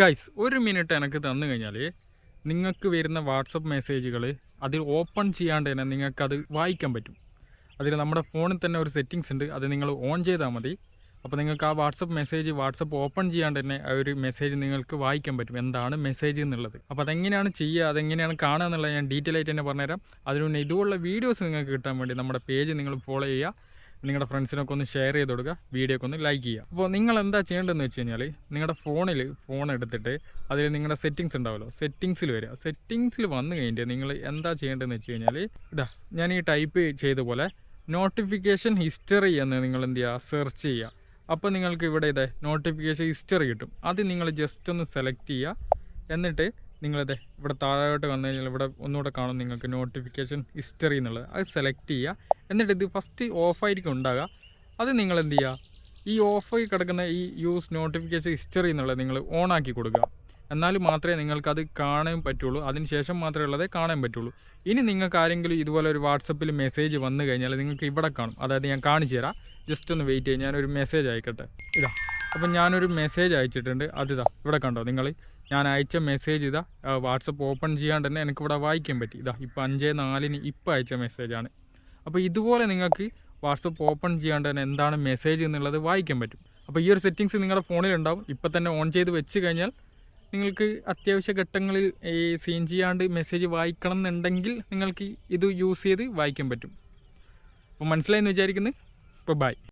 Guys ഒരു minute എനിക്ക് തന്നു കഴിഞ്ഞാൽ നിങ്ങൾക്ക് വരുന്ന വാട്സപ്പ് മെസ്സേജുകൾ അതിൽ ഓപ്പൺ ചെയ്യാണ്ട് തന്നെ നിങ്ങൾക്കത് വായിക്കാൻ പറ്റും. അതിൽ നമ്മുടെ ഫോണിൽ തന്നെ ഒരു സെറ്റിങ്സ് ഉണ്ട് അത് നിങ്ങൾ ഓൺ ചെയ്താൽ മതി. അപ്പോൾ നിങ്ങൾക്ക് ആ വാട്സപ്പ് മെസ്സേജ് വാട്സപ്പ് ഓപ്പൺ ചെയ്യാണ്ട് തന്നെ ആ ഒരു മെസ്സേജ് നിങ്ങൾക്ക് വായിക്കാൻ പറ്റും എന്താണ് മെസ്സേജ് എന്നുള്ളത്. അപ്പോൾ അതെങ്ങനെയാണ് ചെയ്യുക അതെങ്ങനെയാണ് കാണുക എന്നുള്ളത് ഞാൻ ഡീറ്റെയിൽ ആയിട്ട് തന്നെ പറഞ്ഞുതരാം. അതിനു മുന്നേ ഇതുപോലുള്ള വീഡിയോസ് നിങ്ങൾക്ക് കിട്ടാൻ വേണ്ടി നമ്മുടെ പേജ് നിങ്ങൾ ഫോളോ ചെയ്യുക. നിങ്ങളുടെ ഫ്രണ്ട്സിനൊക്കെ ഒന്ന് ഷെയർ ചെയ്ത് കൊടുക്കുക വീഡിയോ ഒക്കെ ഒന്ന് ലൈക്ക് ചെയ്യുക. അപ്പോൾ നിങ്ങൾ എന്താ ചെയ്യേണ്ടതെന്ന് വെച്ച് കഴിഞ്ഞാൽ നിങ്ങളുടെ ഫോണിൽ ഫോൺ എടുത്തിട്ട് അതിൽ നിങ്ങളുടെ സെറ്റിങ്സ് ഉണ്ടാവുമല്ലോ സെറ്റിങ്സിൽ വരിക. സെറ്റിങ്സിൽ വന്നു കഴിഞ്ഞിട്ട് നിങ്ങൾ എന്താ ചെയ്യേണ്ടതെന്ന് വെച്ച് കഴിഞ്ഞാൽ ഇതാ ഞാൻ ഈ ടൈപ്പ് ചെയ്ത പോലെ നോട്ടിഫിക്കേഷൻ ഹിസ്റ്ററി എന്ന് നിങ്ങൾ എന്ത് ചെയ്യുക സെർച്ച് ചെയ്യുക. അപ്പോൾ നിങ്ങൾക്ക് ഇവിടെ ഇതേ നോട്ടിഫിക്കേഷൻ ഹിസ്റ്ററി കിട്ടും. അത് നിങ്ങൾ ജസ്റ്റ് ഒന്ന് സെലക്ട് ചെയ്യുക. എന്നിട്ട് നിങ്ങളിത് ഇവിടെ താഴോട്ട് വന്നു കഴിഞ്ഞാൽ ഇവിടെ ഒന്നുകൂടെ കാണും നിങ്ങൾക്ക് നോട്ടിഫിക്കേഷൻ ഹിസ്റ്ററി എന്നുള്ളത്. അത് സെലക്ട് ചെയ്യുക. എന്നിട്ട് ഇത് ഫസ്റ്റ് ഓഫായിരിക്കും ഉണ്ടാകുക. അത് നിങ്ങൾ എന്ത് ചെയ്യുക? ഈ ഓഫായി കിടക്കുന്ന ഈ യൂസ് നോട്ടിഫിക്കേഷൻ ഹിസ്റ്ററി എന്നുള്ളത് നിങ്ങൾ ഓൺ ആക്കി കൊടുക്കുക. എന്നാൽ മാത്രമേ നിങ്ങൾക്കത് കാണാൻ പറ്റുള്ളൂ. അതിന് ശേഷം മാത്രമേ ഉള്ളതേ കാണാൻ പറ്റുള്ളൂ. ഇനി നിങ്ങൾക്ക് ആരെങ്കിലും ഇതുപോലെ ഒരു വാട്സപ്പിൽ മെസ്സേജ് വന്നു കഴിഞ്ഞാൽ നിങ്ങൾക്ക് ഇവിടെ കാണും. അതായത് ഞാൻ കാണിച്ചു തരാം. ജസ്റ്റ് ഒന്ന് വെയിറ്റ് ചെയ്യാം. ഞാനൊരു മെസ്സേജ് അയക്കട്ടെ. ഇതാ. അപ്പം ഞാനൊരു മെസ്സേജ് അയച്ചിട്ടുണ്ട്. അതിതാ ഇവിടെ കണ്ടോ നിങ്ങൾ ഞാൻ അയച്ച മെസ്സേജ് ഇതാ വാട്സപ്പ് ഓപ്പൺ ചെയ്യാണ്ട് തന്നെ എനിക്കിവിടെ വായിക്കാൻ പറ്റി. ഇതാ ഇപ്പം അഞ്ച് നാലിന് ഇപ്പം അയച്ച മെസ്സേജാണ് അപ്പോൾ ഇതുപോലെ നിങ്ങൾക്ക് വാട്സപ്പ് ഓപ്പൺ ചെയ്യാണ്ട് തന്നെ എന്താണ് മെസ്സേജ് എന്നുള്ളത് വായിക്കാൻ പറ്റും. അപ്പോൾ ഈ ഒരു സെറ്റിങ്സ് നിങ്ങളുടെ ഫോണിലുണ്ടാവും. ഇപ്പം തന്നെ ഓൺ ചെയ്ത് വെച്ച് കഴിഞ്ഞാൽ നിങ്ങൾക്ക് അത്യാവശ്യ ഘട്ടങ്ങളിൽ ഈ സീൻ ചെയ്യാണ്ട് മെസ്സേജ് വായിക്കണം എന്നുണ്ടെങ്കിൽ നിങ്ങൾക്ക് ഇത് യൂസ് ചെയ്ത് വായിക്കാൻ പറ്റും. അപ്പോൾ മനസ്സിലായെന്ന് വിചാരിക്കുന്നത് ഇപ്പോൾ ബൈ